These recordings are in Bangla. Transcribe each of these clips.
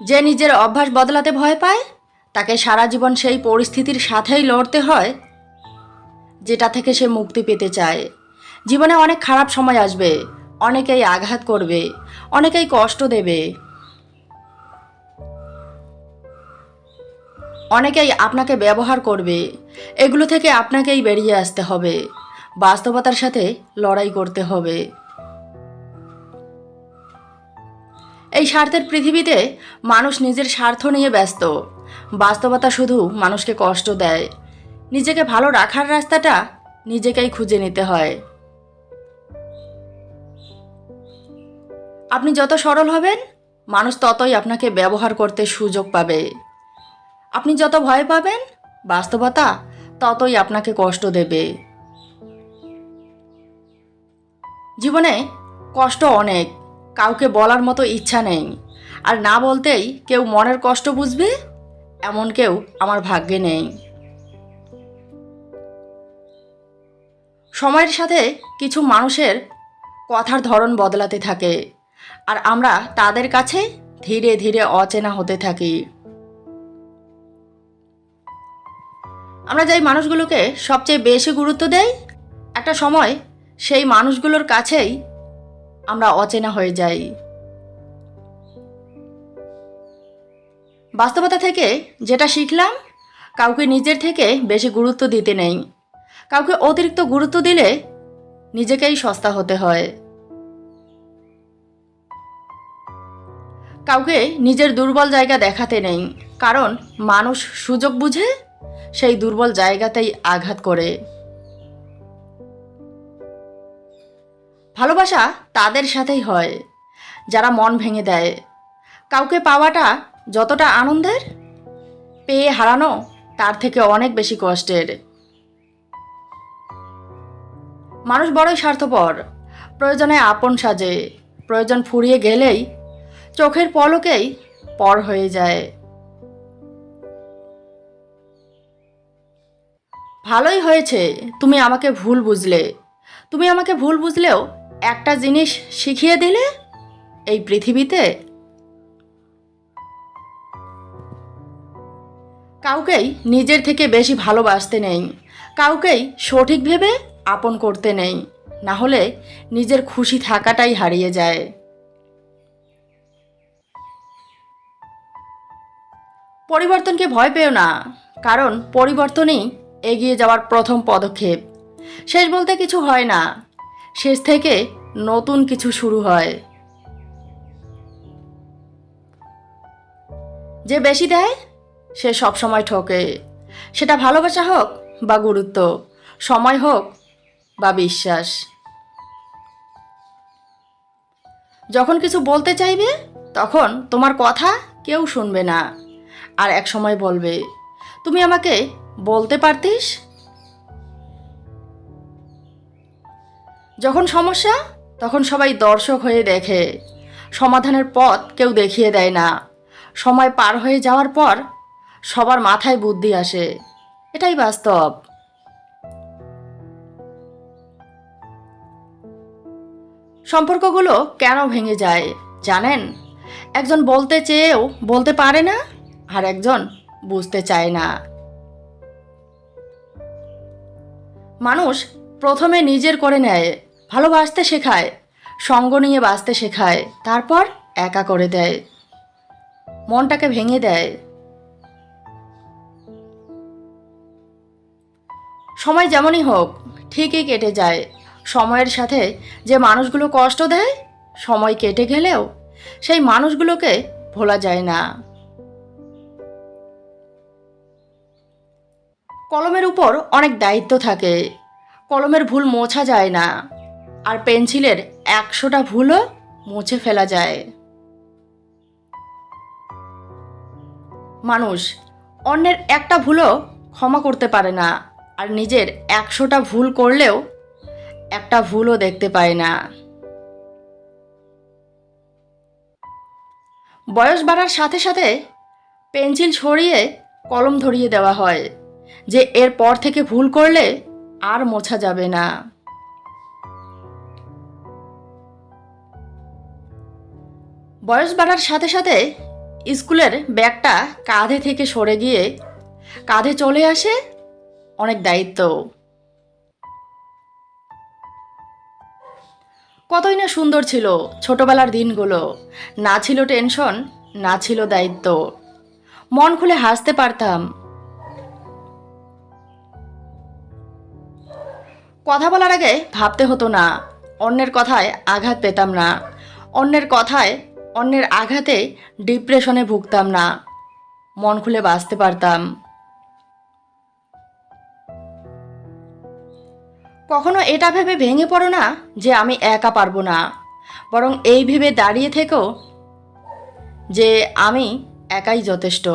যে নিজের অভ্যাস বদলাতে ভয় পায়, তাকে সারা জীবন সেই পরিস্থিতির সাথেই লড়তে হয়, যেটা থেকে সে মুক্তি পেতে চায়। জীবনে অনেক খারাপ সময় আসবে, অনেকেই আঘাত করবে, অনেকেই কষ্ট দেবে। অনেকেই আপনাকে ব্যবহার করবে, এগুলো থেকে আপনাকেই বেরিয়ে আসতে হবে, বাস্তবতার সাথে লড়াই করতে হবে। এই স্বার্থের পৃথিবীতে মানুষ নিজের স্বার্থ নিয়ে ব্যস্ত। বাস্তবতা শুধু মানুষকে কষ্ট দেয়। নিজেকে ভালো রাখার রাস্তাটা নিজেকেই খুঁজে নিতে হয়। আপনি যত সরল হবেন, মানুষ ততই আপনাকে ব্যবহার করতে সুযোগ পাবে। আপনি যত ভয় পাবেন, বাস্তবতা ততই আপনাকে কষ্ট দেবে। জীবনে কষ্ট অনেক। কাউকে বলার মতো ইচ্ছা নেই আর না বলতেই কেউ মনের কষ্ট বুঝবে, এমন কেউ আমার ভাগ্যে নেই। সময়ের সাথে কিছু মানুষের কথার ধরন বদলাতে থাকে, আর আমরা তাদের কাছে ধীরে ধীরে অচেনা হতে থাকি। আমরা যেই মানুষগুলোকে সবচেয়ে বেশি গুরুত্ব দেই, একটা সময় সেই মানুষগুলোর কাছেই আমরা অচেনা হয়ে যাই। বাস্তবতা থেকে যেটা শিখলাম, কাউকে নিজের থেকে বেশি গুরুত্ব দিতে নেই। কাউকে অতিরিক্ত গুরুত্ব দিলে নিজেকেই সস্তা হতে হয়। কাউকে নিজের দুর্বল জায়গা দেখাতে নেই, কারণ মানুষ সুযোগ বুঝে সেই দুর্বল জায়গাতেই আঘাত করে। ভালোবাসা তাদের সাথেই হয়, যারা মন ভেঙে দেয়। কাউকে পাওয়াটা যতটা আনন্দের, পেয়ে হারানো তার থেকে অনেক বেশি কষ্টের। মানুষ বড়ই স্বার্থপর, প্রয়োজনে আপন সাজে, প্রয়োজন ফুরিয়ে গেলেই চোখের পলকেই পর হয়ে যায়। ভালোই হয়েছে, তুমি আমাকে ভুল বুঝলে। তুমি আমাকে ভুল বুঝলেও একটা জিনিস শিখিয়ে দিলে এই পৃথিবীতে কাউকেই নিজের থেকে বেশি ভালোবাসতে নেই, কাউকেই সঠিক ভেবে আপন করতে নেই, না হলে নিজের খুশি থাকাটাই হারিয়ে যায়। পরিবর্তনকে ভয় পেও না, কারণ পরিবর্তনই এগিয়ে যাওয়ার প্রথম পদক্ষেপ। শেষ বলতে কিছু হয় না শেষ থেকে নতুন কিছু শুরু হয়। যে বেশি দেয়, সে সব সময় ঠকে। সেটা ভালোবাসা হোক বা গুরুত্ব, সময় হোক বা বিশ্বাস। যখন কিছু বলতে চাইবে, তখন তোমার কথা কেউ শুনবে না। আর এক সময় বলবে, তুমি আমাকে বলতে পারতিস? যখন সমস্যা, তখন সবাই দর্শক হয়ে দেখে। সমাধানের পথ কেউ দেখিয়ে দেয় না। সময় পার হয়ে যাওয়ার পর সবার মাথায় বুদ্ধি আসে। এটাই বাস্তব। সম্পর্কগুলো কেন ভেঙে যায়, জানেন? একজন বলতে চেয়েও বলতে পারে না, আর একজন বুঝতে চায় না। মানুষ প্রথমে নিজের করে নেয় ভালোবাসতে শেখায়, সঙ্গ নিয়ে বাঁচতে শেখায়, তারপর একা করে দেয়। মনটাকে ভেঙে দেয়। সময় যেমনই হোক, ঠিকই কেটে যায়। সময়ের সাথে যে মানুষগুলো কষ্ট দেয়, সময় কেটে গেলেও সেই মানুষগুলোকে ভোলা যায় না। কলমের উপর অনেক দায়িত্ব থাকে। কলমের ভুল মোছা যায় না। আর পেন্সিলের একশোটা ভুলও মুছে ফেলা যায়। মানুষ, অন্যের একটা ভুলও ক্ষমা করতে পারে না, আর নিজের একশোটা ভুল করলেও একটা ভুলও দেখতে পায় না। বয়স বাড়ার সাথে সাথে পেন্সিল ছড়িয়ে কলম ধরিয়ে দেওয়া হয়, যে এর পর থেকে ভুল করলে আর মোছা যাবে না। বয়স বাড়ার সাথে সাথে স্কুলের ব্যাগটা কাঁধে থেকে সরে গিয়ে কাঁধে চলে আসে অনেক দায়িত্ব। কতই না সুন্দর ছিল ছোটবেলার দিনগুলো। না ছিল টেনশন, না ছিল দায়িত্ব। মন খুলে হাসতে পারতাম। কথা বলার আগে ভাবতে হতো না, অন্যের কথায় আঘাত পেতাম না। অন্যের কথায় অন্যের আঘাতে ডিপ্রেশনে ভুগতাম না। মন খুলে বাঁচতে পারতাম। কখনো এটা ভেবে ভেঙে পড়ো না যে আমি একা পারব না। বরং এই ভেবে দাঁড়িয়ে থেকো যে আমি একাই যথেষ্ট।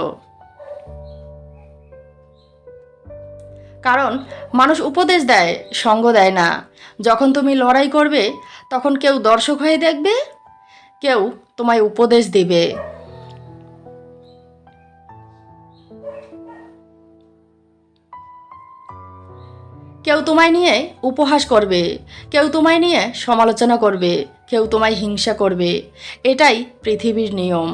কারণ মানুষ উপদেশ দেয়, সঙ্গ দেয় না। যখন তুমি লড়াই করবে, তখন কেউ দর্শক হয়ে দেখবে, কেউ তোমায় উপদেশ দেবে। কেউ তোমায় নিয়ে উপহাস করবে, কেউ তোমায় নিয়ে সমালোচনা করবে, কেউ তোমায় হিংসা করবে। এটাই পৃথিবীর নিয়ম।